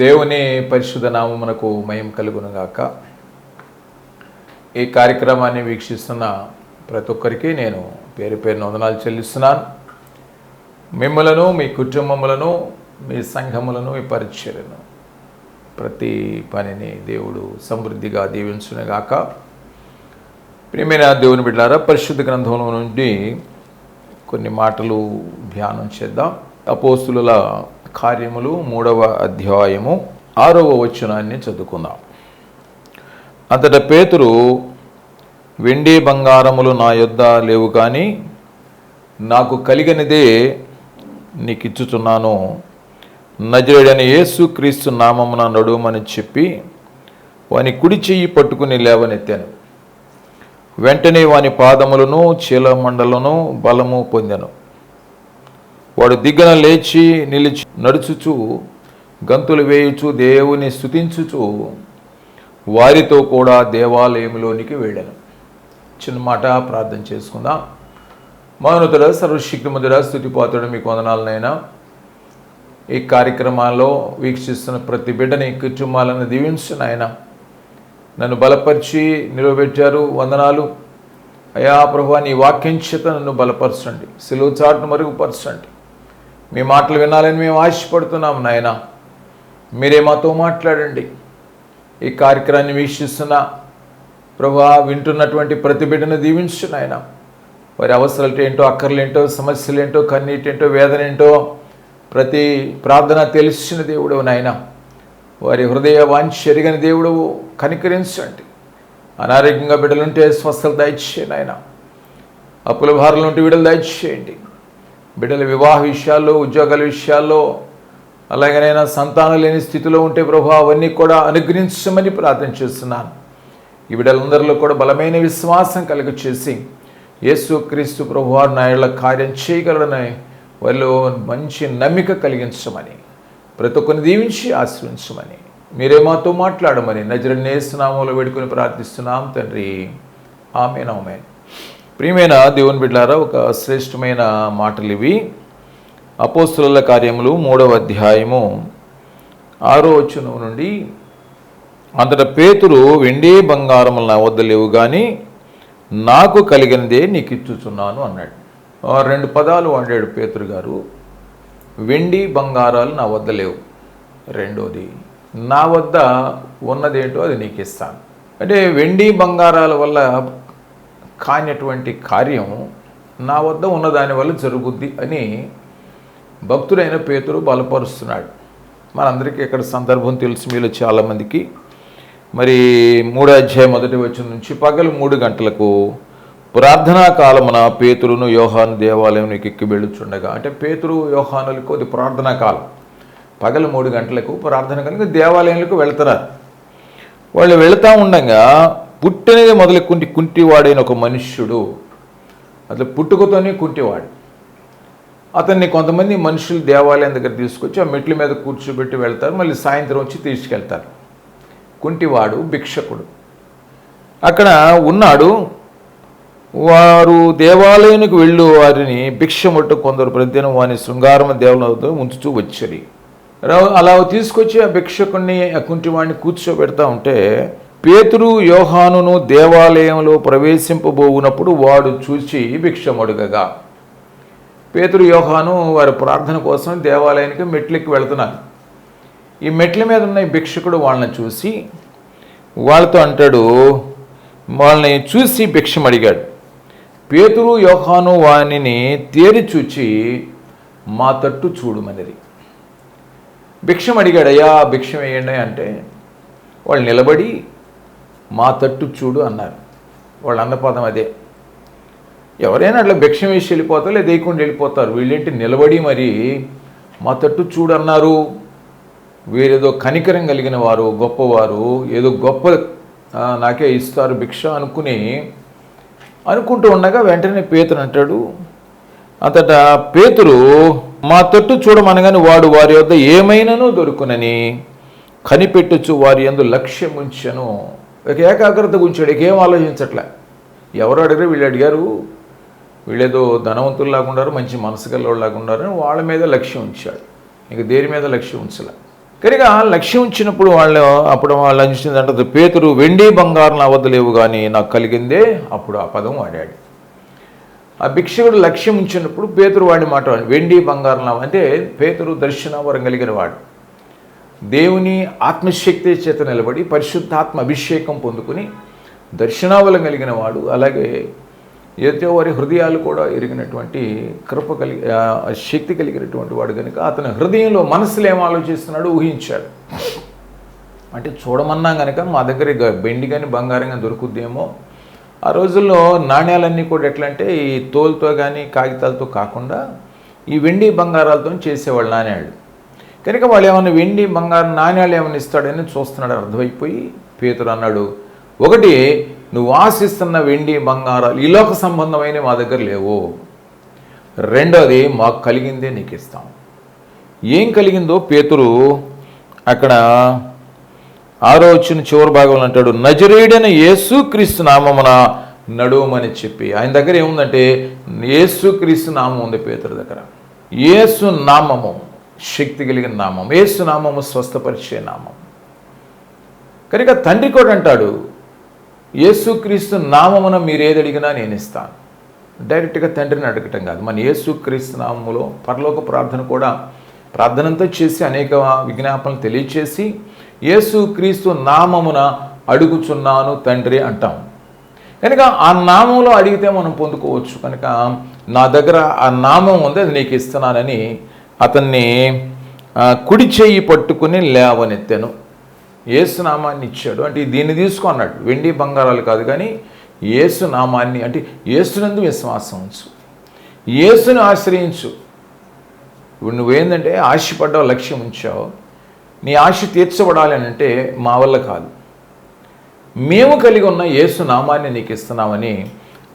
దేవుని పరిశుద్ధ నామమునకు మయం కలుగునుగాక. ఈ కార్యక్రమాన్ని వీక్షిస్తున్న ప్రతి ఒక్కరికి నేను పేరు పేరు వందనాలు చెల్లిస్తున్నాను. మిమ్మలను మీ కుటుంబములను మీ సంఘములను మీ పరిచయలను ప్రతి పనిని దేవుడు సమృద్ధిగా దీవించునుగాక. ప్రియమైన దేవుని బిడ్డారా పరిశుద్ధ గ్రంథంలో నుండి కొన్ని మాటలు ధ్యానం చేద్దాం. అపోస్తుల కార్యములు మూడవ అధ్యాయము ఆరవ వచనాన్ని చదువుకుందాం. అంతట పేతురు వెండి బంగారములు నా యొద్ద లేవు కానీ నాకు కలిగినదే నీకు ఇచ్చుచున్నాను నజరేడని యేసు క్రీస్తు నామమున నడుమని చెప్పి వాని కుడి చెయ్యి పట్టుకుని లేవనెత్తాను. వెంటనే వాని పాదములను చీలమండలను బలము పొందెను. వాడు దిగ్గన లేచి నిలిచి నడుచుచు గంతులు వేయుచు దేవుని స్థుతించుచు వారితో కూడా దేవాలయంలోనికి వెళ్ళాను. చిన్న మాట ప్రార్థన చేసుకుందాం. మౌనతుడ సర్వశక్తిమంతుడ స్థుతిపాత్రుడు మీకు వందనాలనైనా ఈ కార్యక్రమాల్లో వీక్షిస్తున్న ప్రతి బిడ్డని కుటుంబాలను దీవించిన ఆయన నన్ను బలపరిచి నిలవబెట్టారు వందనాలు. అయా ప్రభు నీ వాక్యం చేత నన్ను బలపరచండి. సెలవు చాటును మరుగుపరచండి. మీ మాటలు వినాలని మేము ఆశపడుతున్నాం నాయన. మీరే మాతో మాట్లాడండి. ఈ కార్యక్రమాన్ని వీక్షిస్తున్న ప్రభా వింటున్నటువంటి ప్రతి బిడ్డను దీవించు నాయన. వారి అవసరాలు ఏంటో అక్కర్లేంటో సమస్యలు ఏంటో కన్నీటేంటో వేదన ఏంటో ప్రతి ప్రార్థన తెలిసిన దేవుడు నాయన. వారి హృదయ వాంఛ ఎరిగిన దేవుడు కనికరించండి. అనారోగ్యంగా బిడ్డలుంటే స్వస్థలు దయచేయండి ఆయన అప్పుల భారాలు ఉంటే విడుదల దయచేయండి. బిడ్డల వివాహ విషయాల్లో ఉద్యోగాల విషయాల్లో అలాగనైనా సంతానం లేని స్థితిలో ఉంటే ప్రభు అవన్నీ కూడా అనుగ్రహించమని ప్రార్థన చేస్తున్నాను. ఈ బిడ్డలందరిలో కూడా బలమైన విశ్వాసం కలుగ చేసి యేసు క్రీస్తు ప్రభు నాయుళ్ళ కార్యం చేయగలడని వాళ్ళు మంచి నమ్మిక కలిగించమని ప్రతి ఒక్కరిని దీవించి ఆశ్రయించమని మీరే మాతో మాట్లాడమని నజరనేస్తున్నాములు వేడుకొని ప్రార్థిస్తున్నాం తండ్రి. ఆమె ప్రియమైన దేవుని బిడ్డారా ఒక శ్రేష్టమైన మాటలు ఇవి అపోస్తుల కార్యములు మూడవ అధ్యాయము ఆరో వచ్చిన నుండి. అంతట పేతురు వెండి బంగారములు నా వద్ద లేవు కానీ నాకు కలిగినదే నీకు ఇచ్చుచున్నాను అన్నాడు రెండు పదాలు వాడాడు పేతురు గారు. వెండి బంగారాలు నా వద్ద లేవు. రెండోది నా వద్ద ఉన్నదేంటో అది నీకు ఇస్తాను అంటే వెండి బంగారాల వల్ల కానిటువంటి కార్యం నా వద్ద ఉన్నదాని వల్ల జరుగుద్ది అని భక్తుడైన పేతురు బలపరుస్తున్నాడు. మనందరికీ ఇక్కడ సందర్భం తెలుసు మీలో చాలామందికి. మరి మూడో అధ్యాయం మొదటి వచ్చిన నుంచి పగలు మూడు గంటలకు ప్రార్థనా కాలమున పేతురును యోహాను దేవాలయంలోకి ఎక్కి వెళ్ళుచుండగా అంటే పేతురు యోహానులకు అది ప్రార్థనా కాలం. పగలు మూడు గంటలకు ప్రార్థన కనుక దేవాలయంలోకి వెళ్తున్నారు. వాళ్ళు వెళుతూ ఉండగా పుట్టినది మొదలు కుంటి కుంటివాడైన ఒక మనుష్యుడు. అట్లా పుట్టుకతోనే కుంటివాడు. అతన్ని కొంతమంది మనుషులు దేవాలయం దగ్గర తీసుకొచ్చి ఆ మెట్ల మీద కూర్చోబెట్టి వెళ్తారు మళ్ళీ సాయంత్రం వచ్చి తీసుకెళ్తారు. కుంటివాడు భిక్షకుడు. అక్కడ ఉన్నాడు. వారు దేవాలయానికి వెళ్ళు వారిని భిక్షముట్టు కొందరు ప్రతిదినం వాని శృంగారమ దేవులతో ఉంచుతూ వచ్చరి. రా- అలా తీసుకొచ్చి ఆ భిక్షకుడిని ఆ కుంటివాడిని కూర్చోబెడతా ఉంటే పేతురు యోహానును దేవాలయంలో ప్రవేశింపబోవునప్పుడు వాడు చూసి భిక్షమడుగగా. పేతురు యోహాను వారి ప్రార్థన కోసం దేవాలయానికి మెట్లెక్కి వెళుతున్నారు ఈ మెట్ల మీద ఉన్న భిక్షకుడు వాళ్ళని చూసి వాళ్ళతో అంటాడు వాళ్ళని చూసి భిక్షం అడిగాడు పేతురు యోహాను వానిని తేరి చూచి మా తట్టు చూడుమనిది భిక్షం అడిగాడు అయ్యా భిక్షం వేయండి అంటే వాళ్ళు నిలబడి మా తట్టు చూడు అన్నారు. వాళ్ళ అన్నపదం అదే. ఎవరైనా అట్లా భిక్షం వేసి వెళ్ళిపోతారు లేదా వేయకుండా వెళ్ళిపోతారు. వీళ్ళేంటి నిలబడి మరి మా తట్టు చూడు అన్నారు. వీరేదో కనికరం కలిగిన వారు గొప్పవారు ఏదో గొప్ప నాకే ఇస్తారు భిక్ష అనుకుని అనుకుంటూ ఉండగా వెంటనే పేతురు అంటాడు అంతటా పేతురు మా తట్టు చూడమనగానే వాడు వారి వద్ద ఏమైనానో దొరుకునని కనిపెట్టచ్చు వారి యందు లక్ష్యం ఒక ఏకాగ్రత ఉంచాడు ఏం ఆలోచించట్లే. ఎవరు అడిగారు వీళ్ళు అడిగారు. వీళ్ళేదో ధనవంతుల్లాగా ఉన్నారు మంచి మనసు గలవాళ్ళలాగా ఉన్నారు అని వాళ్ళ మీద లక్ష్యం ఉంచాడు. ఇంక దేని మీద లక్ష్యం ఉంచలే. కనుక లక్ష్యం ఉంచినప్పుడు వాళ్ళు అప్పుడు వాళ్ళు అందించింది అంటే పేతురు వెండి బంగారం అవద్దలేవు కానీ నాకు కలిగిందే అప్పుడు ఆ పదం వాడాడు. ఆ భిక్షకుడు లక్ష్యం ఉంచినప్పుడు పేతురు వాడి మాట వెండి బంగారం అంటే పేతురు దర్శనావరం కలిగిన వాడు. దేవుని ఆత్మశక్తి చేత నిలబడి పరిశుద్ధాత్మ అభిషేకం పొందుకుని దర్శనావలం కలిగిన వాడు అలాగే ఏదో వారి హృదయాలు కూడా ఎరిగినటువంటి కృప కలిగి శక్తి కలిగినటువంటి వాడు కనుక అతని హృదయంలో మనసులో ఏం ఆలోచిస్తున్నాడు ఊహించాడు. అంటే చూడమన్నా కనుక మా దగ్గర బెండి కానీ బంగారం కానీ దొరుకుద్దేమో. ఆ రోజుల్లో నాణ్యాలన్నీ కూడా ఎట్లా అంటే ఈ తోలుతో కానీ కాగితాలతో కాకుండా ఈ వెండి బంగారాలతో చేసేవాళ్ళు నాణ్యాలు. కనుక వాళ్ళు ఏమైనా వెండి బంగారం నాణ్యాలు ఏమైనా ఇస్తాడని చూస్తున్నాడు అర్థమైపోయి పేతురు అన్నాడు ఒకటి నువ్వు ఆశిస్తున్న వెండి బంగారాలు ఈ లోక సంబంధమైన మా దగ్గర లేవు. రెండోది మాకు కలిగిందే నీకు ఇస్తాం. ఏం కలిగిందో పేతురు అక్కడ ఆరో వచ్చిన చివరి భాగంలో అంటాడు నజరేడైన యేసుక్రీస్తు నామమున నడువమని చెప్పి. ఆయన దగ్గర ఏముందంటే యేసుక్రీస్తు నామం ఉంది పేతురు దగ్గర. యేసు నామము. శక్తి కలిగిన నామం. ఏసు నామము స్వస్థపరిచే నామం. కనుక తండ్రి కూడా అంటాడు యేసుక్రీస్తు నామమున మీరు ఏది అడిగినా నేను ఇస్తాను. డైరెక్ట్గా తండ్రిని అడగటం కాదు. మన యేసుక్రీస్తు నామములో పరలోక ప్రార్థన కూడా ప్రార్థనంతో చేసి అనేక విజ్ఞాపనలు తెలియచేసి యేసుక్రీస్తు నామమున అడుగుచున్నాను తండ్రి అంటాం. కనుక ఆ నామంలో అడిగితే మనం పొందుకోవచ్చు. కనుక నా దగ్గర ఆ నామం ఉంది అది నీకు ఇస్తున్నానని అతన్ని కుడి చెయ్యి పట్టుకుని లేవనెత్తాను. ఏసునామాన్ని ఇచ్చాడు. అంటే దీన్ని తీసుకున్నాడు వెండి బంగారాలు కాదు కానీ ఏసునామాన్ని అంటే యేసునందు విశ్వాసం ఉంచు. ఏసును ఆశ్రయించు. ఇప్పుడు నువ్వేందంటే ఆశపడ్డావు లక్ష్యం ఉంచావు. నీ ఆశ తీర్చబడాలి అని అంటే మా వల్ల కాదు. మేము కలిగి ఉన్న యేసు నామాన్ని నీకు ఇస్తున్నామని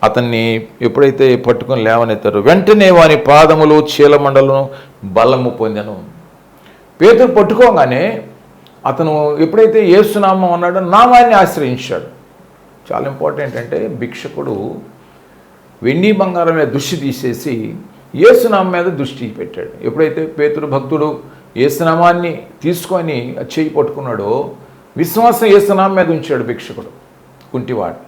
అతన్ని ఎప్పుడైతే పట్టుకొని లేవనెత్తారు వెంటనే వాని పాదములు చీలమండలను బలము పొందెను. పేతురు పట్టుకోగానే అతను ఎప్పుడైతే ఏసునామం అన్నాడో నామాన్ని ఆశ్రయించాడు. చాలా ఇంపార్టెంట్ అంటే భిక్షకుడు వెండి బంగారం మీద దృష్టి తీసేసి ఏసునామం మీద దృష్టి పెట్టాడు. ఎప్పుడైతే పేతురు భక్తుడు ఏసునామాన్ని తీసుకొని చేయి పట్టుకున్నాడో విశ్వాసం ఏసునామం మీద ఉంచాడు భిక్షకుడు కుంటివాడు.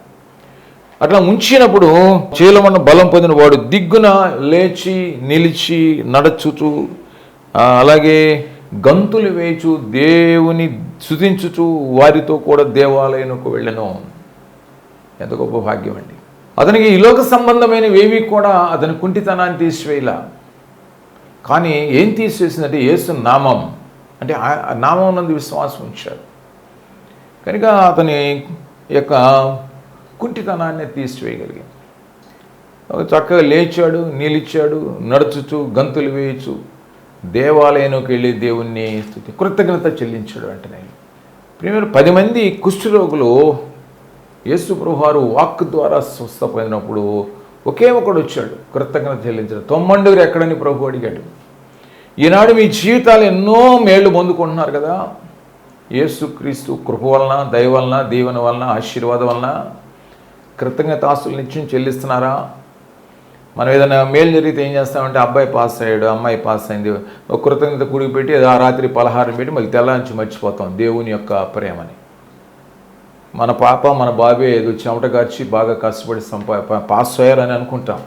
అట్లా ఉంచినప్పుడు చీలమన్న బలం పొందిన వాడు దిగ్గున లేచి నిలిచి నడచుచు అలాగే గంతులు వేచు దేవుని శుతించుచు వారితో కూడా దేవాలయంకు వెళ్ళను. ఎంత గొప్ప భాగ్యం అండి. అతనికి ఈ లోక సంబంధమైనవేవి కూడా అతని కుంటితనాన్ని తీసివేయలా. కానీ ఏం తీసివేసిందంటే యేసు నామం. అంటే నామం నందు విశ్వాసం ఉంచాడు కనుక అతని యొక్క కుంటితనాన్ని తీసివేయగలిగింది చక్కగా లేచాడు నిలిచాడు నడుచుచు గంతులు వేయచ్చు. దేవాలయంలోకి వెళ్ళి దేవుణ్ణి స్థుతి కృతజ్ఞత చెల్లించాడు వెంటనే. ప్రియమైన పది మంది కుష్ఠరోగులు యేసు ప్రభువారు వాక్ ద్వారా స్వస్థపోయినప్పుడు ఒకే ఒకడు వచ్చాడు కృతజ్ఞత చెల్లించాడు. తొమ్మండుగురు ఎక్కడని ప్రభు అడిగాడు. ఈనాడు మీ జీవితాలు ఎన్నో మేళ్ళు పొందుకుంటున్నారు కదా. యేసుక్రీస్తు కృప వలన దయ వలన దీవెన వలన ఆశీర్వాదం వలన కృతజ్ఞత ఆస్తులు నిత్యం చెల్లిస్తున్నారా? మనం ఏదైనా మేలు జరిగితే ఏం చేస్తామంటే అబ్బాయి పాస్ అయ్యాడు అమ్మాయి పాస్ అయింది. ఒక కృతజ్ఞత కూడి పెట్టి ఆ రాత్రి పలహారం పెట్టి మళ్ళీ తెల్లారించి మర్చిపోతాం దేవుని యొక్క ప్రేమని. మన పాప మన బాబే ఏదో చెమట గార్చి బాగా కష్టపడి సంపా పాస్ అయ్యారని అనుకుంటాం.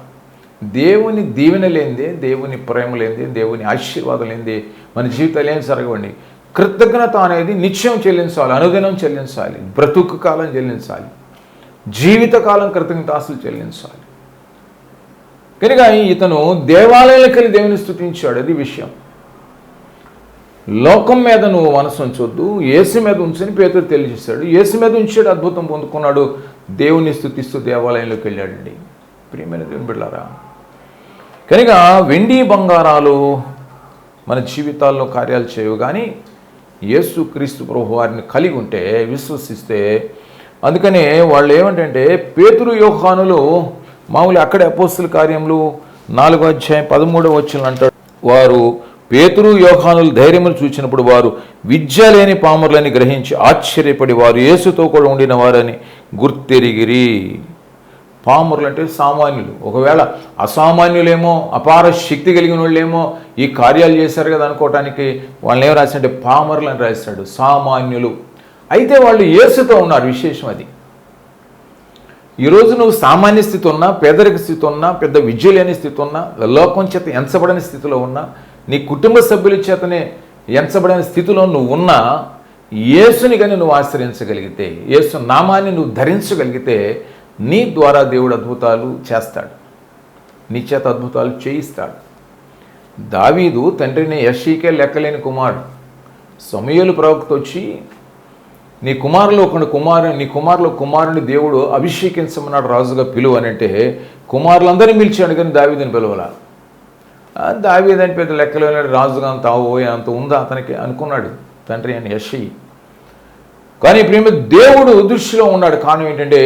దేవుని దీవెన లేనిదే దేవుని ప్రేమ లేనిదే దేవుని ఆశీర్వాదం లేనిదే మన జీవితాలు ఏం జరగవండి. కృతజ్ఞత అనేది నిత్యం చెల్లించాలి అనుదినం చెల్లించాలి బ్రతుకు కాలం చెల్లించాలి. జీవితకాలం కృతజ్ఞతాస్తులు చెల్లించాలి. కనుక ఇతను దేవాలయాలకు వెళ్ళి దేవుని స్థుతించాడు. అది విషయం. లోకం మీద నువ్వు మనసు ఉంచొద్దు. ఏసు మీద ఉంచని పేతుడు తెలియజేశాడు. ఏసు మీద ఉంచాడు అద్భుతం పొందుకున్నాడు. దేవుని స్థుతిస్తూ దేవాలయంలోకి వెళ్ళాడండి. ప్రియమైన దేవుని బిడ్డారా కనుక వెండి బంగారాలు మన జీవితాల్లో కార్యాలు చేయవు. కానీ యేసు క్రీస్తు ప్రభు వారిని కలిగి ఉంటే విశ్వసిస్తే అందుకనే వాళ్ళు ఏమంటే పేతురు యోహానులు మామూలు అక్కడే అపోస్తుల కార్యములు నాలుగో అధ్యాయం పదమూడవ వచ్చిన అంటాడు. వారు పేతురు యోహానులు ధైర్యములు చూచినప్పుడు వారు విద్య లేని పామురులని గ్రహించి ఆశ్చర్యపడి వారు యేసుతో కూడా ఉండిన వారని గుర్తెరిగిరి. పామరులు అంటే సామాన్యులు. ఒకవేళ అసామాన్యులేమో అపార శక్తి కలిగిన వాళ్ళేమో ఈ కార్యాలు చేశారు కదా అనుకోవటానికి వాళ్ళని ఏం రాశాడంటే పామరులు అని రాశాడు. సామాన్యులు. అయితే వాళ్ళు యేసుతో ఉన్నారు విశేషం అది. ఈరోజు నువ్వు సామాన్య స్థితి ఉన్నా పేదరిక స్థితి ఉన్నా పెద్ద విద్య లేని స్థితి ఉన్నా లోకం చేత ఎంచబడని స్థితిలో ఉన్నా నీ కుటుంబ సభ్యుల చేతనే ఎంచబడని స్థితిలో నువ్వు ఉన్నా యేసుని కానీ నువ్వు ఆశ్రయించగలిగితే యేసు నామాన్ని నువ్వు ధరించగలిగితే నీ ద్వారా దేవుడు అద్భుతాలు చేస్తాడు. నీ చేత అద్భుతాలు చేయిస్తాడు. దావీదు తండ్రిని యషీకే లెక్కలేని కుమారుడు. సమయలు ప్రవక్త వచ్చి నీ కుమారులు ఒకడు కుమారు నీ కుమారులు కుమారుని దేవుడు అభిషేకించమన్నాడు రాజుగా పిలువు అని అంటే కుమారులందరినీ పిలిచాడు కానీ దావీదని పిలవల. దావీదని పెద్ద లెక్కలో రాజుగా అంత అవోయే అంత ఉందా అతనికి అనుకున్నాడు తండ్రి అని యషి కానీ ప్రేమ దేవుడు దృష్టిలో ఉన్నాడు కారణం ఏంటంటే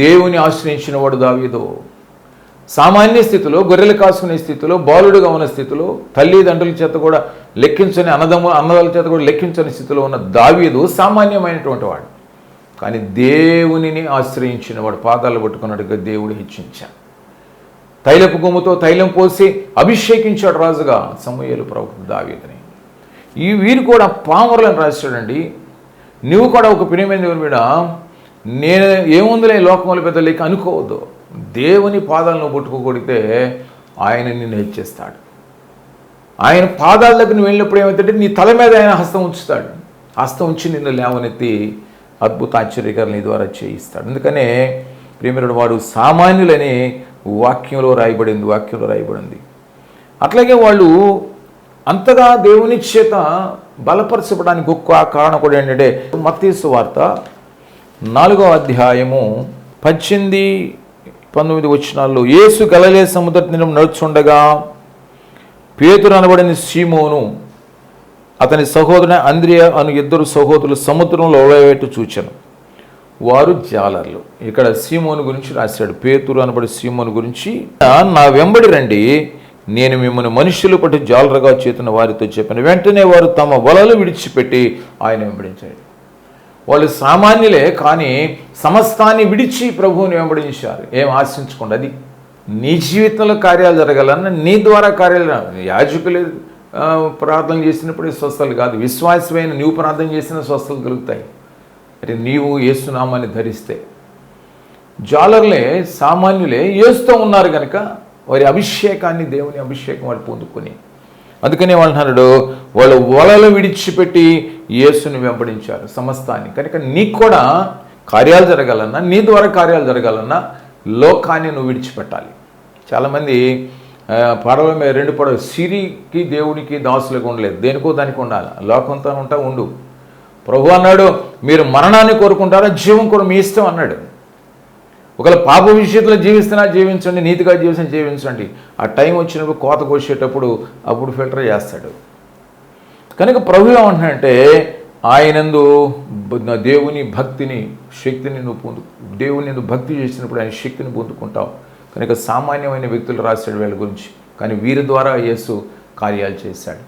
దేవుని ఆశ్రయించిన వాడు దావీదో. సామాన్య స్థితిలో గొర్రెలు కాసుకునే స్థితిలో బాలుడుగా ఉన్న స్థితిలో తల్లిదండ్రుల చేత కూడా లెక్కించని అన్నదమ్ము అన్నదాల చేత కూడా లెక్కించని స్థితిలో ఉన్న దావీదు సామాన్యమైనటువంటి వాడు. కానీ దేవునిని ఆశ్రయించిన వాడు పాదాలు పట్టుకున్నట్టుగా దేవుడు హెచ్చించాడు. తైలపు గుమ్ముతో తైలం పోసి అభిషేకించాడు రాజుగా సమూహలు ప్రవక్త దావీదని. ఈ వీరు కూడా పామరులను రాశాడండి. నువ్వు కూడా ఒక ప్రియమైన దేవుని మీద నేను ఏముందిలే లోకంలో పెద్ద లేక అనుకోవద్దు. దేవుని పాదాలను పట్టుకోగొడితే ఆయన నిన్ను హెచ్చేస్తాడు. ఆయన పాదాల దగ్గర నువ్వు వెళ్ళినప్పుడు ఏమవుతుంటే నీ తల మీద ఆయన హస్తం ఉంచుతాడు. హస్తం ఉంచి నిన్ను లేవనెత్తి అద్భుత ఆశ్చర్యకరణ నీ ద్వారా చేయిస్తాడు. అందుకనే ప్రేమిరుడు వాడు సామాన్యులని వాక్యంలో రాయబడింది వాక్యంలో రాయబడింది. అట్లాగే వాళ్ళు అంతగా దేవుని చేత బలపరచబడానికి ఒక్క కారణం కూడా ఏంటంటే మత్తీసు వార్త నాలుగో అధ్యాయము పద్దెనిమిది పంతొమ్మిది వచ్చినాల్లో యేసు గలలే సముద్ర తీరం నడుచుండగా పేతురు అనబడిన సీమోను అతని సహోదరుని అంద్రియ అను ఇద్దరు సహోదరులు సముద్రంలో ఒలవేట్టు చూచాను. వారు జాలర్లు. ఇక్కడ సీమోను గురించి రాశాడు. పేతురు అనబడి సీమోను గురించి నా వెంబడి రండి. నేను మిమ్మల్ని మనుషులు పట్టి జాలరగా చేతున్న వారితో చెప్పాను. వెంటనే వారు తమ వలలు విడిచిపెట్టి ఆయన వెంబడించాడు వాళ్ళు సామాన్యులే కానీ సమస్తాన్ని విడిచి ప్రభువుని వెంబడించారు. ఏం ఆశించకుండా అది నీ జీవితంలో కార్యాలు జరగాలన్న నీ ద్వారా కార్యాలు యాజకులు ప్రార్థన చేసినప్పుడే స్వస్థలు కాదు. విశ్వాసమైన నీవు ప్రార్థన చేసిన స్వస్థలు కలుగుతాయి. అంటే నీవు ఏసునామాన్ని ధరిస్తే జాలర్లే సామాన్యులే ఏస్తూ ఉన్నారు కనుక వారి అభిషేకాన్ని దేవుని అభిషేకం వారు పొందుకొని అందుకనే వాళ్ళు అన్నాడు వాళ్ళు వలలు విడిచిపెట్టి యేసుని వెంబడించారు సమస్తాన్ని. కనుక నీకు కూడా కార్యాలు జరగాలన్నా నీ ద్వారా కార్యాలు జరగాలన్నా లోకాన్ని నువ్వు విడిచిపెట్టాలి. చాలామంది ఆ, పడవల మీద రెండు పడవ సిరికి దేవునికి దాసులకు ఉండలేదు. దేనికో దానికి ఉండాలి. లోకంతో ఉంటా ఉండు. ప్రభు అన్నాడు మీరు మరణాన్ని కోరుకుంటారా జీవం కూడా మీ ఇష్టం అన్నాడు. ఒకవేళ పాప విషయంలో జీవిస్తున్నా జీవించండి నీతిగా జీవించిన జీవించండి. ఆ టైం వచ్చినప్పుడు కోత కోసేటప్పుడు అప్పుడు ఫిల్టర్ చేస్తాడు. కనుక ప్రభు ఏమంటున్నాడంటే ఆయనందు దేవుని భక్తిని శక్తిని నువ్వు పొందు దేవుని నువ్వు భక్తి చేసినప్పుడు ఆయన శక్తిని పొందుకుంటావు. కనుక సామాన్యమైన వ్యక్తులు రాశాడు వీళ్ళ గురించి. కానీ వీరి ద్వారా యేసు కార్యాలు చేశాడు.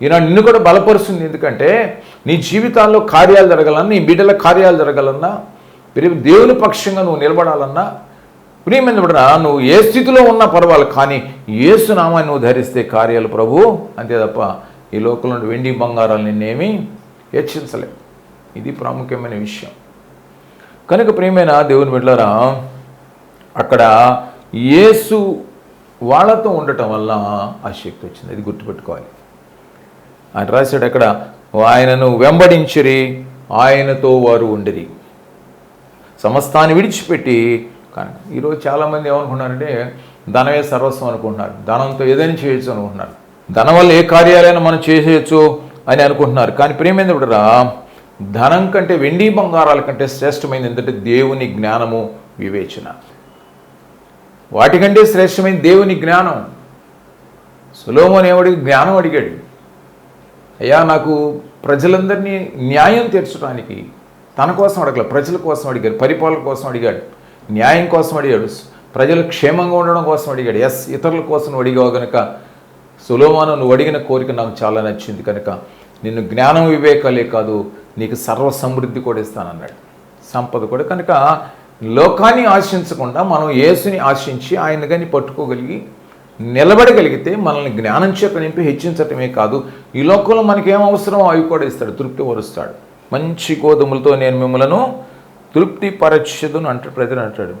ఈనాడు నిన్ను కూడా బలపరుస్తుంది ఎందుకంటే నీ జీవితాల్లో కార్యాలు జరగాలన్నా నీ బిడ్డల కార్యాలు జరగాలన్నా దేవుని పక్షంగా నువ్వు నిలబడాలన్నా ప్రియమైన బిడ్డరా నువ్వు ఏ స్థితిలో ఉన్నా పర్వాలేదు కానీ ఏసునామాన్ని నువ్వు ధరిస్తే కార్యాలు ప్రభు అంతే తప్ప ఈ లోకంలో వెండి బంగారాలు నిన్నేమీ హెచ్చించలేవు ఇది ప్రాముఖ్యమైన విషయం. కనుక ప్రియమైన దేవుని బిడ్డలారా అక్కడ యేసు వాళ్ళతో ఉండటం వల్ల ఆ శక్తి వచ్చింది. అది గుర్తుపెట్టుకోవాలి. ఆయన రాశాడు అక్కడ ఆయనను వెంబడించిరి ఆయనతో వారు ఉండిరి. సమస్తాన్ని విడిచిపెట్టి కానీ ఈరోజు చాలామంది ఏమనుకుంటున్నారంటే ధనమే సర్వస్వం అనుకుంటున్నారు. ధనంతో ఏదైనా చేయొచ్చు అనుకుంటున్నారు. ధనం వల్ల ఏ కార్యాలైనా మనం చేసేయచ్చు అని అనుకుంటున్నారు. కానీ ప్రేమేంద్రుడరా ధనం కంటే వెండి బంగారాల కంటే శ్రేష్టమైనది ఏంటంటే దేవుని జ్ఞానము వివేచన. వాటికంటే శ్రేష్టమైన దేవుని జ్ఞానం. సులోమోని ఏమడిగి జ్ఞానం అడిగాడు. అయ్యా నాకు ప్రజలందరినీ న్యాయం తీర్చడానికి తన కోసం అడగల ప్రజల కోసం అడిగాడు పరిపాలన కోసం అడిగాడు న్యాయం కోసం అడిగాడు ప్రజలు క్షేమంగా ఉండడం కోసం అడిగాడు ఎస్ ఇతరుల కోసం అడిగావు కనుక సులోమాను నువ్వు అడిగిన కోరిక నాకు చాలా నచ్చింది కనుక నిన్ను జ్ఞానం వివేకాలే కాదు నీకు సర్వ సమృద్ధి కూడా ఇస్తానన్నాడు. సంపద కూడా. కనుక లోకాన్ని ఆశించకుండా మనం యేసుని ఆశించి ఆయన కానీ పట్టుకోగలిగి నిలబడగలిగితే మనల్ని జ్ఞానం చేత నింపి హెచ్చించటమే కాదు ఈ లోకంలో మనకి ఏం అవసరమో అవి కూడా ఇస్తాడు తృప్తి వరుస్తాడు. మంచి గోధుమలతో నేను మిమ్మలను తృప్తి పరచదును అంటాడు ప్రజలు అంటాడు.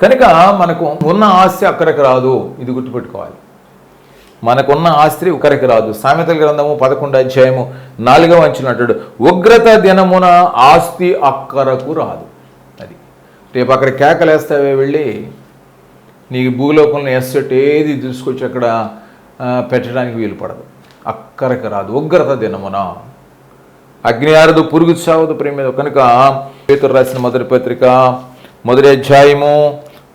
కనుక మనకు ఉన్న ఆస్తి అక్కడికి రాదు ఇది గుర్తుపెట్టుకోవాలి. మనకున్న ఆస్తి ఒకరికి రాదు. సామెతల గ్రంథము పదకొండు అధ్యాయము నాలుగవ అంచులు అంటాడు. ఉగ్రత దినమున ఆస్తి అక్కరకు రాదు. అది రేపు అక్కడ కేకలేస్తావే వెళ్ళి నీకు భూలోకంలో ఎస్సెట్ ఏది తీసుకొచ్చి అక్కడ పెట్టడానికి వీలు పడదు. అక్కరకు రాదు. ఉగ్రత దినమున అగ్ని ఆరదు పురుగు చావదు ప్రేమ కనుక పేతురు రాసిన మొదటి పత్రిక మొదటి అధ్యాయము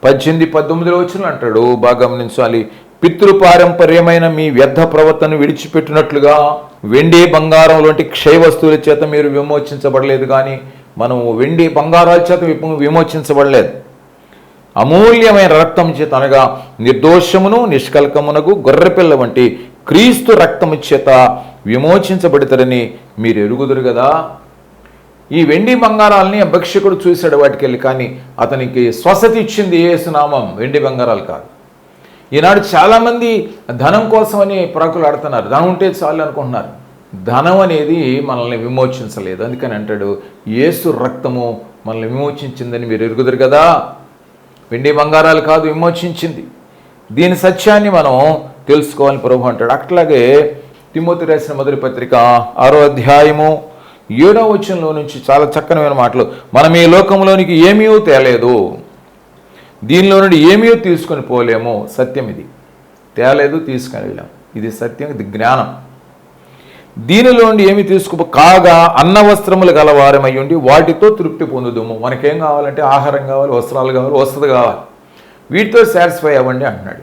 పద్దెనిమిది పంతొమ్మిదిలో వచ్చిన అంటాడు బాగా గమనించాలి పితృపారంపర్యమైన మీ వ్యర్థ ప్రవర్తన విడిచిపెట్టినట్లుగా వెండి బంగారం లాంటి క్షయ వస్తువుల చేత మీరు విమోచించబడలేదు కానీ మనం వెండి బంగారాల చేత విమోచించబడలేదు. అమూల్యమైన రక్తం చేత అనగా నిర్దోషమును నిష్కల్కమునకు గొర్రెపిల్ల వంటి క్రీస్తు రక్తము చేత విమోచించబడతారని మీరు ఎరుగుదురు కదా? ఈ వెండి బంగారాలని ఆ చూశాడు వాటికి వెళ్ళి కానీ అతనికి స్వసతి ఇచ్చింది ఏసునామం వెండి బంగారాలు కాదు. ఈనాడు చాలామంది ధనం కోసమని ప్రాకులు ఆడుతున్నారు. ధనం ఉంటే చాలు అనుకుంటున్నారు. ధనం అనేది మనల్ని విమోచించలేదు. అందుకని అంటాడు ఏసు రక్తము మనల్ని విమోచించిందని మీరు ఎరుగుదరు కదా? వెండి బంగారాలు కాదు విమోచించింది. దీని సత్యాన్ని మనం తెలుసుకోవాలని ప్రభు అంటాడు. అట్లాగే తిమ్మోతి రాసిన మొదటి పత్రిక ఆరో అధ్యాయము ఏడో వచనంలో నుంచి చాలా చక్కనమైన మాటలు. మనం ఈ లోకంలోనికి ఏమీ తేలేదు. దీనిలో నుండి ఏమీ తీసుకొని పోలేము సత్యం ఇది. తేలేదు తీసుకొని వెళ్ళాం. ఇది సత్యం ఇది జ్ఞానం. దీనిలో నుండి ఏమి తీసుకు కాగా అన్న వస్త్రములు గలవారమై ఉండి వాటితో తృప్తి పొందుదుము. మనకేం కావాలంటే ఆహారం కావాలి వస్త్రాలు కావాలి వసతి కావాలి. వీటితో సాటిస్ఫై అవ్వండి అంటున్నాడు.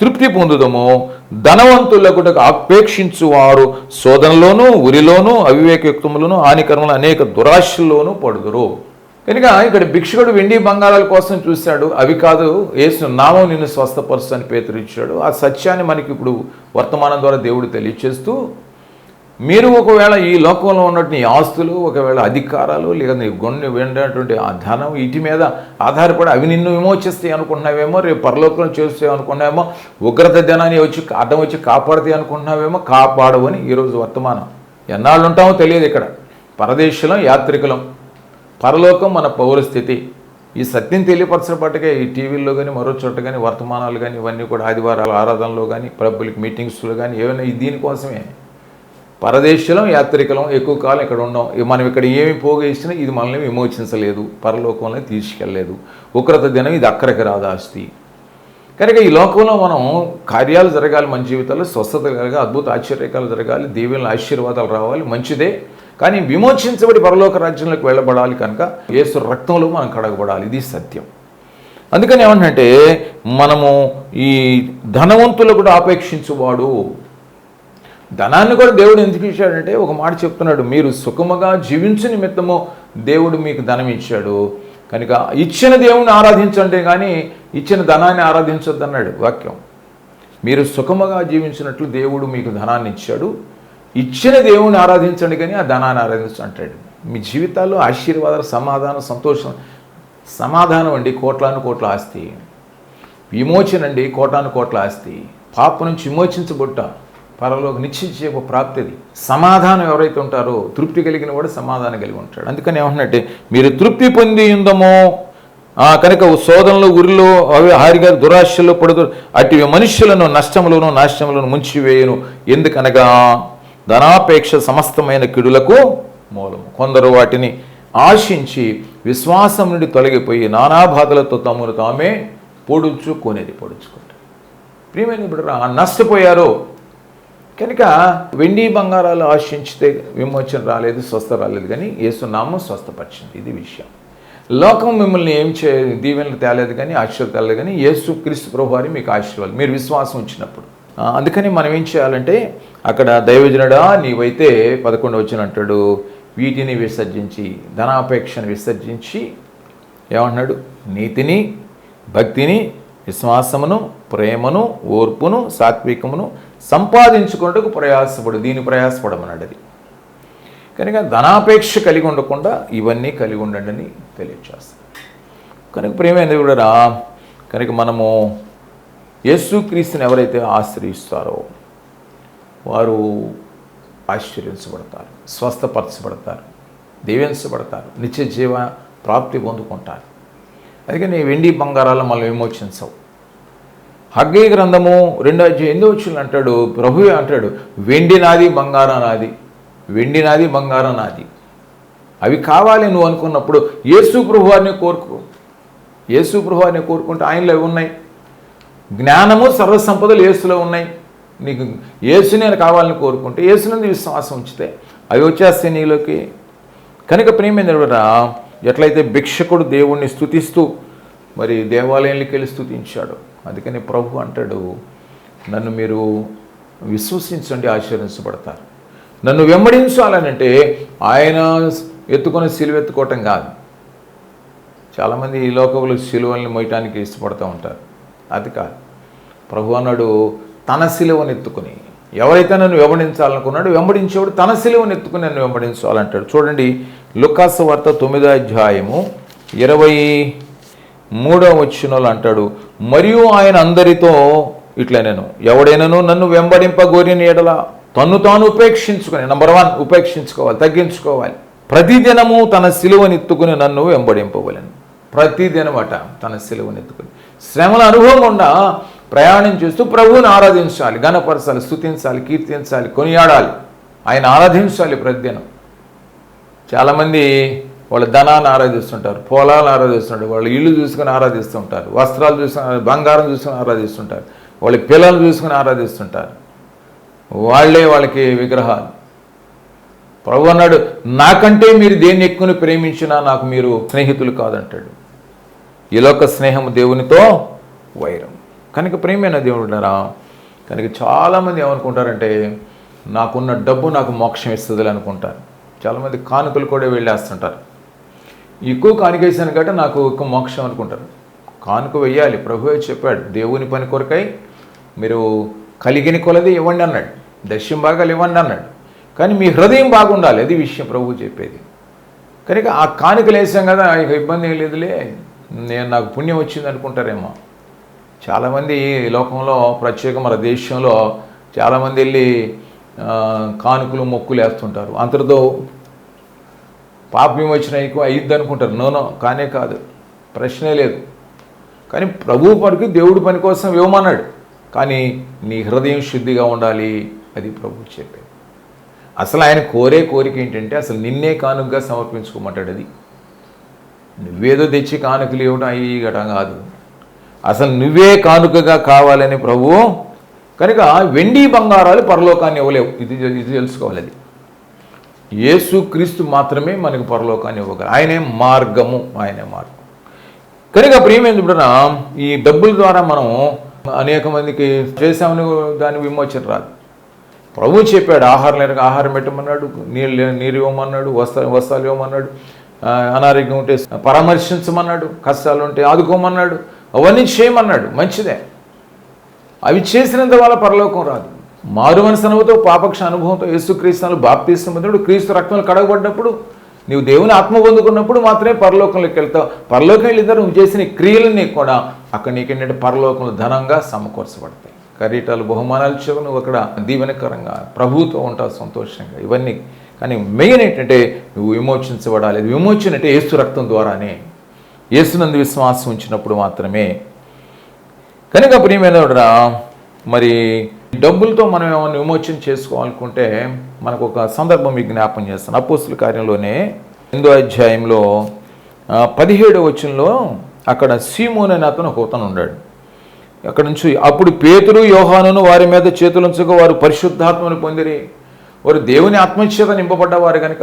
తృప్తి పొందుదము. ధనవంతులకు అపేక్షించు వారు ఉరిలోనూ ఉరిలోను అవివేకయుక్తములను హానికరములు అనేక దురాశల్లోనూ పడుదురు. కనుక ఇక్కడ భిక్షుడు వెండి బంగారాల కోసం చూశాడు. అవి కాదు యేసు నామం నిన్ను స్వస్థపరుస్తు అని ఇచ్చాడు. ఆ సత్యాన్ని మనకి ఇప్పుడు వర్తమానం ద్వారా దేవుడు తెలియచేస్తూ మీరు ఒకవేళ ఈ లోకంలో ఉన్నటువంటి ఆస్తులు ఒకవేళ అధికారాలు లేదా నీ గొండి వెళ్ళినటువంటి ఆ ధనం వీటి మీద ఆధారపడి అవి నిన్ను విమోచిస్తాయి అనుకుంటున్నావేమో రేపు పరలోకంలో చేస్తాయి అనుకున్నావేమో ఉగ్రత ధనాన్ని వచ్చి అడ్డం వచ్చి కాపాడుతాయి అనుకుంటున్నావేమో కాపాడవని ఈరోజు వర్తమానం. ఎన్నాళ్ళు ఉంటామో తెలియదు ఇక్కడ. పరదేశంలో యాత్రికులం. పరలోకం మన పౌరస్థితి ఈ సత్యం తెలియపరచబట్టగా ఈ టీవీల్లో కానీ మరో చోట కానీ వర్తమానాలు కానీ ఇవన్నీ కూడా ఆదివారాల ఆరాధనలో కానీ పబ్లిక్ మీటింగ్స్లో కానీ ఏమైనా దీనికోసమే పరదేశంలో యాత్రికులం ఎక్కువ కాలం ఇక్కడ ఉన్నాం. మనం ఇక్కడ ఏమి పోగేసినా ఇది మనల్ని విమోచించలేదు. పరలోకంలో తీసుకెళ్ళలేదు ఉగ్రత దినం ఇది అక్కడికి రాదాస్తి కనుక ఈ లోకంలో మనం కార్యాలు జరగాలి మన జీవితాల్లో స్వస్థత కలగాలి అద్భుత ఆశ్చర్యకాలు జరగాలి దేవుని ఆశీర్వాదాలు రావాలి మంచిదే. కానీ విమోచించబడి పరలోక రాజ్యంలోకి వెళ్ళబడాలి కనుక యేసు రక్తంలో మనం కడగబడాలి. ఇది సత్యం. అందుకని ఏమంటే మనము ఈ ధనవంతులు కూడా ఆపేక్షించువాడు. ధనాన్ని కూడా దేవుడు ఎందుకు ఇచ్చాడంటే ఒక మాట చెప్తున్నాడు మీరు సుఖముగా జీవించు నిమిత్తము దేవుడు మీకు ధనం ఇచ్చాడు. కనుక ఇచ్చిన దేవుని ఆరాధించండి కానీ ఇచ్చిన ధనాన్ని ఆరాధించొద్దన్నాడు వాక్యం. మీరు సుఖముగా జీవించినట్లు దేవుడు మీకు ధనాన్ని ఇచ్చాడు. ఇచ్చిన దేవుని ఆరాధించండి కానీ ఆ ధనాన్ని ఆరాధించు అంటాడు. మీ జీవితాల్లో ఆశీర్వాదాలు సమాధానం సంతోషం సమాధానం అండి. కోట్లాను కోట్ల ఆస్తి. విమోచన అండి కోటాను కోట్ల ఆస్తి. పాప నుంచి విమోచించబుట్ట పరలోకి నిశ్చయించే ఒక ప్రాప్తిది సమాధానం ఎవరైతే ఉంటారో తృప్తి కలిగిన వాడు సమాధానం కలిగి ఉంటాడు. అందుకని ఏమంటున్నట్టే మీరు తృప్తి పొంది ఉందమో కనుక శోధనలు ఉరిలో అవి హారిగా దురాశల్లో పడుతూ అటు మనుష్యులను నష్టములను నాశనములను ముంచివేయను. ఎందుకనగా ధనాపేక్ష సమస్తమైన కిడులకు మూలము కొందరు వాటిని ఆశించి విశ్వాసం నుండి తొలగిపోయి నానా బాధలతో తమను తామే పొడుచుకునేది పొడుచుకుంటారు. ప్రియమైన ఇప్పుడు నష్టపోయారు. కనుక వెండి బంగారాలు ఆశించితే విమోచన రాలేదు స్వస్థ రాలేదు కానీ ఏసునామం స్వస్థపరిచింది. ఇది విషయం. లోకం మిమ్మల్ని ఏం చే దీవెనలు తేలేదు కానీ ఆశీర్వాదం తేలేదు కానీ యేసు క్రీస్తు ప్రభువారి మీకు ఆశీర్వాదం. మీరు విశ్వాసం ఉంచినప్పుడు. అందుకని మనం ఏం చేయాలంటే అక్కడ దైవజనుడా నీవైతే పదకొండు వచ్చిన అంటాడు వీటిని విసర్జించి ధనాపేక్షను విసర్జించి ఏమంటున్నాడు? నీతిని భక్తిని విశ్వాసమును ప్రేమను ఓర్పును సాత్వికమును సంపాదించుకున్నట్టుకు ప్రయాసపడు. దీని ప్రయాసపడమన్నాడు అది. కనుక ధనాపేక్ష కలిగి ఉండకుండా ఇవన్నీ కలిగి ఉండండి అని తెలియజేస్తాను కనుక ప్రేమైనది కూడా రా కనుక మనము యేసుక్రీస్తుని ఎవరైతే ఆశ్రయిస్తారో వారు ఆశ్చర్యించబడతారు స్వస్థపరచబడతారు దీవించబడతారు నిత్య జీవ ప్రాప్తి పొందుకుంటారు. అందుకని వెండి బంగారాలు మనం విమోచించవు. హగ్గీ గ్రంథము రెండో అధ్యాయం ఎనిమిదో వచ్చిన అంటాడు ప్రభువే అంటాడు వెండి నాది బంగారం నాది వెండి నాది బంగారం నాది. అవి కావాలి నువ్వు అనుకున్నప్పుడు యేసు ప్రభువారిని కోరుకో. యేసు ప్రభువారిని కోరుకుంటే ఆయనలో ఉన్నాయి జ్ఞానము సర్వసంపదలు యేసులో ఉన్నాయి. నీకు ఏసు నేను కావాలని కోరుకుంటే యేసునందు విశ్వాసం ఉంచితే అవి వచ్చేస్తే నీలోకి కనుక ప్రేమేంద్రుడా ఎట్లయితే భిక్షకుడు దేవుణ్ణి స్తుతిస్తూ మరి దేవాలయంలోకి వెళ్ళి స్తుతించాడు. అందుకని ప్రభు అంటాడు నన్ను మీరు విశ్వసించండి ఆశీర్వించబడతారు నన్ను వెంబడించాలనంటే ఆయన ఎత్తుకొని సిలువ ఎత్తుకోవటం కాదు. చాలామంది ఈ లోకంలో సిలువల్ని మోయటానికి ఇష్టపడుతూ ఉంటారు. అది కాదు. ప్రభు అన్నాడు తన సిలువనెత్తుకుని. ఎవరైతే నన్ను వెంబడించాలనుకున్నాడో వెంబడించేవాడు తన సిలువనెత్తుకుని నన్ను వెంబడించాలంటాడు. చూడండి లుకాసు వార్త తొమ్మిదో అధ్యాయము ఇరవై మూడో వచ్చినోళ్ళు అంటాడు మరియు ఆయన అందరితో ఇట్లా నేను ఎవడైనాను నన్ను వెంబడింపగోరిన ఎడల తన్ను తాను ఉపేక్షించుకొని నంబర్ వన్ ఉపేక్షించుకోవాలి తగ్గించుకోవాలి. ప్రతిదినము తన సిలువనెత్తుకుని నన్ను వెంబడింపవలను. ప్రతిదినమట తన సిలువనెత్తుకుని. శ్రమల అనుభవం ఉండా ప్రయాణం చేస్తూ ప్రభువుని ఆరాధించాలి గణపరచాలి స్తుతించాలి కీర్తించాలి కొనియాడాలి. ఆయన ఆరాధించాలి ప్రతిదినం. చాలామంది వాళ్ళ ధనాన్ని ఆరాధిస్తుంటారు పొలాలను ఆరాధిస్తుంటారు వాళ్ళ ఇల్లు చూసుకొని ఆరాధిస్తుంటారు వస్త్రాలు చూసుకొని బంగారం చూసుకొని ఆరాధిస్తుంటారు వాళ్ళ పిల్లలు చూసుకొని ఆరాధిస్తుంటారు. వాళ్ళే వాళ్ళకి విగ్రహాలు. ప్రభు అన్నాడు నాకంటే మీరు దేన్ని ఎక్కువని ప్రేమించినా నాకు మీరు స్నేహితులు కాదంటాడు. ఈలోక స్నేహం దేవునితో వైరం. కనుక ప్రేమైన దేవుడున్నారా? కనుక చాలామంది ఏమనుకుంటారంటే నాకున్న డబ్బు నాకు మోక్షం ఇస్తుంది అనుకుంటారు. చాలామంది కానుకలు కూడా వెళ్ళేస్తుంటారు. ఎక్కువ కానుకేసాను కాబట్టి నాకు ఎక్కువ మోక్షం అనుకుంటారు. కానుక వెయ్యాలి ప్రభువే చెప్పాడు దేవుని పని కొరకై మీరు కలిగిన కొలది ఇవ్వండి అన్నాడు. దశ్యం భాగాలు ఇవ్వండి అన్నాడు. కానీ మీ హృదయం బాగుండాలి. అది విషయం ప్రభువు చెప్పేది. కనుక ఆ కానుకలు వేసాం కదా ఇబ్బంది ఏం లేదులే. నేను నాకు పుణ్యం వచ్చింది అనుకుంటారేమో. చాలామంది లోకంలో ప్రత్యేక మన దేశంలో చాలామంది వెళ్ళి కానుకలు మొక్కులు వేస్తుంటారు. అంతటితో పాపం వచ్చిన ఎక్కువ అయ్యిద్ది అనుకుంటారు. నోనో కానే కాదు. ప్రశ్నే లేదు. కానీ ప్రభు పనికి దేవుడి పని కోసం ఇవ్వమన్నాడు. కానీ నీ హృదయం శుద్ధిగా ఉండాలి అది ప్రభు చెప్పేది. అసలు ఆయన కోరే కోరిక ఏంటంటే అసలు నిన్నే కానుకగా సమర్పించుకోమంటాడు అది. నువ్వేదో తెచ్చి కానుకలు ఇవ్వడం అయ్యి గటం కాదు. అసలు నువ్వే కానుకగా కావాలని ప్రభు. కనుక వెండి బంగారాలు పరలోకాన్ని ఇవ్వలేవు. ఇది ఇది తెలుసుకోవాలి అది. యేసు క్రీస్తు మాత్రమే మనకు పరలోకాన్ని ఇవ్వగలరు. ఆయనే మార్గము ఆయనే మార్గం. కనుక ప్రియమేంద్రుడన ఈ డబ్బుల ద్వారా మనం అనేక మందికి చేసామని దాని విమోచన రాదు. ప్రభు చెప్పాడు ఆహారం లేక ఆహారం పెట్టమన్నాడు నీళ్ళు నీరు ఇవ్వమన్నాడు వస్త్ర వస్త్రాలు ఇవ్వమన్నాడు అనారోగ్యం ఉంటే పరామర్శించమన్నాడు కష్టాలు ఉంటే ఆదుకోమన్నాడు అవన్నీ చేయమన్నాడు. మంచిదే. అవి చేసినంత వల్ల పరలోకం రాదు. మారు మనసు పాపక్ష అనుభవంతో యేసుక్రీస్తులు బాప్తీసం పొందినప్పుడు క్రీస్తు రక్తంలో కడగబడినప్పుడు నీవు దేవుని ఆత్మ పొందుకున్నప్పుడు మాత్రమే పరలోకంలోకి వెళ్తావు. పరలోకం వెళ్ళిద్దరు నువ్వు చేసిన క్రియలని కూడా అక్కడ నీకేంటంటే పరలోకంలో ధనంగా సమకూర్చబడతాయి. కరీటాలు బహుమానాలు చెవు నువ్వు అక్కడ దీవెనకరంగా ప్రభుత్వం ఉంటావు సంతోషంగా. ఇవన్నీ. కానీ మెయిన్ ఏంటంటే నువ్వు విమోచించబడాలి. విమోచన అంటే యేసు రక్తం ద్వారానే. యేసునందు విశ్వాసం ఉంచినప్పుడు మాత్రమే. కనుక ప్రియమైనరా మరి డబ్బులతో మనం ఏమైనా విమోచన చేసుకోవాలనుకుంటే మనకు ఒక సందర్భం మీకు జ్ఞాపం చేస్తాను. అపోస్తుల కార్యంలోనే ఎనిమిదో అధ్యాయంలో పదిహేడో వచనంలో అక్కడ సీమోన్ అనే అతను ఒక అతను ఉన్నాడు. అక్కడ నుంచి అప్పుడు పేతురు యోహానును వారి మీద చేతులుంచగా వారు పరిశుద్ధాత్మను పొందిరి. వారు దేవుని ఆత్మచేత నింపబడ్డవారు కనుక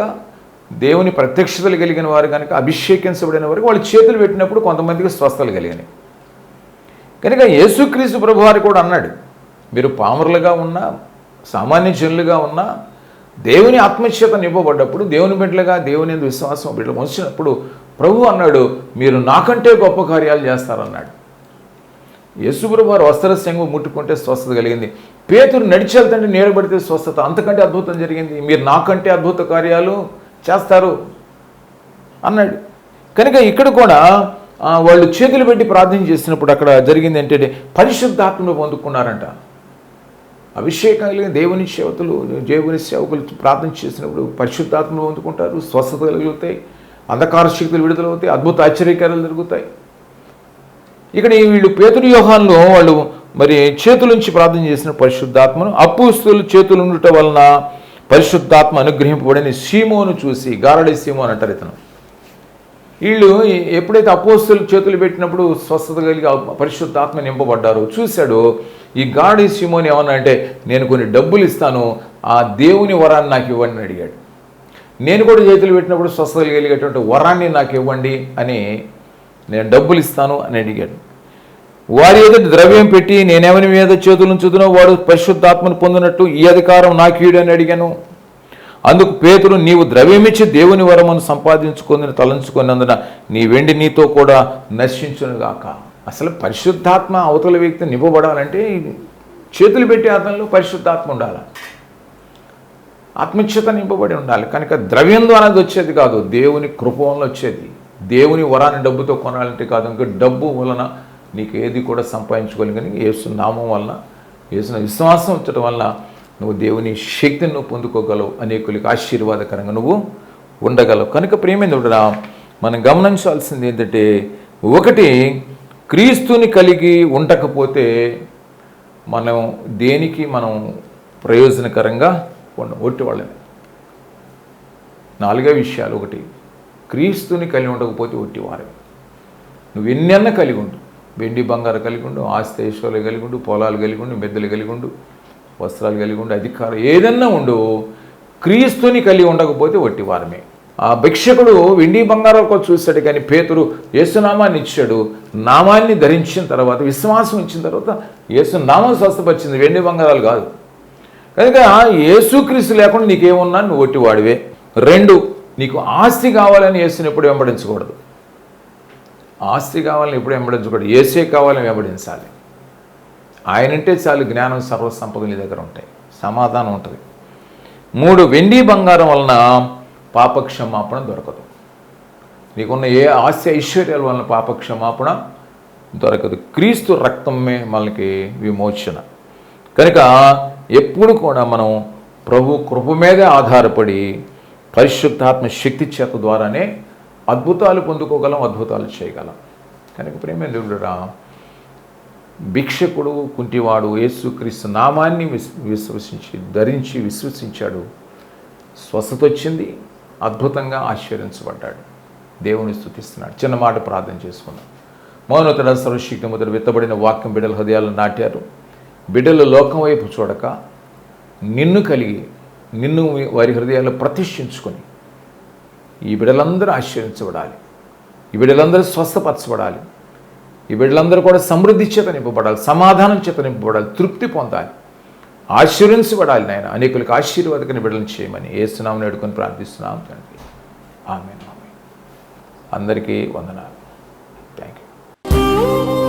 దేవుని ప్రత్యక్షతలు కలిగిన వారు కనుక అభిషేకించబడిన వారికి వాళ్ళు చేతులు పెట్టినప్పుడు కొంతమందికి స్వస్థలు కలిగినాయి కనుక యేసుక్రీస్తు ప్రభువారి కూడా అన్నాడు మీరు పామరులుగా ఉన్నా సామాన్య జనులుగా ఉన్నా దేవుని ఆత్మచేత నింపబడ్డప్పుడు దేవుని బిడ్డలుగా దేవుని విశ్వాసం బిడ్డలు వచ్చినప్పుడు ప్రభు అన్నాడు మీరు నాకంటే గొప్ప కార్యాలు చేస్తారన్నాడు. యేసుప్రభు వారు వస్త్ర శంగు ముట్టుకుంటే స్వస్థత కలిగింది. పేతురు నడిచి వెళ్తుంటే నేరబడితే స్వస్థత. అంతకంటే అద్భుతం జరిగింది. మీరు నాకంటే అద్భుత కార్యాలు చేస్తారు అన్నాడు. కనుక ఇక్కడ కూడా వాళ్ళు చేతులు పెట్టి ప్రార్థన చేసినప్పుడు అక్కడ జరిగింది ఏంటంటే పరిశుద్ధాత్మను పొందుకున్నారంట. అభిషేకం కలిగిన దేవుని సేవకులు దేవుని సేవకులు ప్రార్థన చేసినప్పుడు పరిశుద్ధాత్మలు పొందుకుంటారు స్వస్థత కలుగుతాయి అంధకార శక్తులు విడుదలవుతాయి అద్భుత ఆశ్చర్యకార్యాలు జరుగుతాయి. ఇక్కడ వీళ్ళు పేతురు వ్యూహాల్లో వాళ్ళు మరి చేతుల నుంచి ప్రార్థన చేసిన పరిశుద్ధాత్మను అప్పుస్తులు చేతులు ఉండటం వలన పరిశుద్ధాత్మ అనుగ్రహింపబడిన సీమోను చూసి గారడి సీమోన్ అంటారు ఇతను. వీళ్ళు ఎప్పుడైతే అపోస్తులు చేతులు పెట్టినప్పుడు స్వస్థత కలిగి పరిశుద్ధాత్మ నింపబడ్డారో చూశాడు ఈ గాడి సీమోని ఏమన్నా అంటే నేను కొన్ని డబ్బులు ఇస్తాను ఆ దేవుని వరాన్ని నాకు ఇవ్వండి అని అడిగాడు. నేను కూడా చేతులు పెట్టినప్పుడు స్వస్థత కలిగేటువంటి వరాన్ని నాకు ఇవ్వండి అని నేను డబ్బులు ఇస్తాను అని అడిగాడు. వారి ఎదుటి ద్రవ్యం పెట్టి నేనేమని మీద చేతులను ఉంచుతున్నా వాడు పరిశుద్ధాత్మను పొందినట్టు ఈ అధికారం నాకు అని అడిగాను. అందుకు పేతురు నీవు ద్రవ్యమిచ్చి దేవుని వరమును సంపాదించుకొని తలంచుకున్నందున నీ వెండి నీతో కూడా నశించునుగాక అసలు పరిశుద్ధాత్మ అవతల వ్యక్తి నింపబడాలంటే చేతులు పెట్టి అతనిలో పరిశుద్ధాత్మ ఉండాలి. ఆత్మచ్యత నింపబడి ఉండాలి. కనుక ద్రవ్యం ద్వారా వచ్చేది కాదు దేవుని కృప వలన వచ్చేది. దేవుని వరాన్ని డబ్బుతో కొనాలంటే కాదు ఇంకా డబ్బు వలన నీకు ఏది కూడా సంపాదించుకోలేని యేసు నామం వలన యేసు విశ్వాసం వచ్చటం వల్ల నువ్వు దేవుని శక్తిని నువ్వు పొందుకోగలవు అనేకులకి ఆశీర్వాదకరంగా నువ్వు ఉండగలవు. కనుక ప్రేమేంద్రుడా మనం గమనించాల్సింది ఏంటంటే ఒకటి క్రీస్తుని కలిగి ఉండకపోతే మనం దేనికి మనం ప్రయోజనకరంగా ఉండం? ఒట్టి వాళ్ళని నాలుగే విషయాలు ఒకటి క్రీస్తుని కలిగి ఉండకపోతే ఒట్టివారే నువ్వు ఎన్నెన్న కలిగి ఉండు. వెండి బంగారు కలిగి ఉండు ఆస్తి ఐశ్వర్యాలు కలిగి ఉండు పొలాలు కలిగి ఉండు మెద్దలు కలిగి ఉండు వస్త్రాలు కలిగి ఉండు అధికారం ఏదన్నా ఉండు క్రీస్తుని కలిగి ఉండకపోతే ఒట్టివారమే ఆ భిక్షకుడు వెండి బంగారం కూడా చూశాడు కానీ పేతురు యేసునామాన్ని ఇచ్చాడు నామాన్ని ధరించిన తర్వాత విశ్వాసం ఇచ్చిన తర్వాత యేసునామం స్వస్థపరిచింది. వెండి బంగారాలు కాదు. కనుక యేసుక్రీస్తు లేకుండా నీకేమున్నా నువ్వు ఒట్టివాడివే. రెండు నీకు ఆస్తి కావాలని యేసుని ఎప్పుడు వెంబడించకూడదు. ఆస్తి కావాలని ఎప్పుడు వెంబడించకూడదు. ఏసే కావాలని వెంబడించాలి. ఆయనంటే చాలు జ్ఞానం సర్వసంపద నీ దగ్గర ఉంటాయి. సమాధానం ఉంటుంది. మూడు వెండి బంగారం వలన పాపక్షమాపణ దొరకదు. నీకున్న ఏ ఆస్తి ఐశ్వర్యాల వలన పాపక్షమాపణ దొరకదు. క్రీస్తు రక్తమే మనకి విమోచన. కనుక ఎప్పుడు కూడా మనం ప్రభు కృప మీదే ఆధారపడి పరిశుద్ధాత్మ శక్తి చేత ద్వారానే అద్భుతాలు పొందుకోగలం అద్భుతాలు చేయగలం. కనుక ప్రేమేంద్రుడురా భిక్షకుడు కుంటివాడు యేసుక్రీస్తు నామాన్ని విస్ విశ్వసించి ధరించి విశ్వసించాడు. స్వస్థత వచ్చింది అద్భుతంగా ఆశ్చర్యించబడ్డాడు. దేవుని స్థుతిస్తున్నాడు చిన్న మాట ప్రార్థన చేసుకున్నాం మౌనతడ సర్వశక్తి మొదలు విత్తబడిన వాక్యం బిడ్డల హృదయాలు నాటారు. బిడ్డలు లోకం వైపు చూడక నిన్ను కలిగి నిన్ను వారి హృదయాల్లో ప్రతిష్ఠించుకొని ఈ బిడ్డలందరూ ఆశ్చర్యించబడాలి ఈ బిడ్డలందరూ స్వస్థపరచబడాలి. ఈ బిడ్డలందరూ కూడా సమృద్ధి చేత నింపబడాలి సమాధానం చేత నింపబడాలి తృప్తి పొందాలి. ఆశీర్వించబడాలి నాయన. అనేకులకు ఆశీర్వాదకని బిడ్డలను చేయమని ఏసునామని నేడుకొని ప్రార్థిస్తున్నాం తండ్రి. ఆమె అందరికీ వందనాలు. Thank you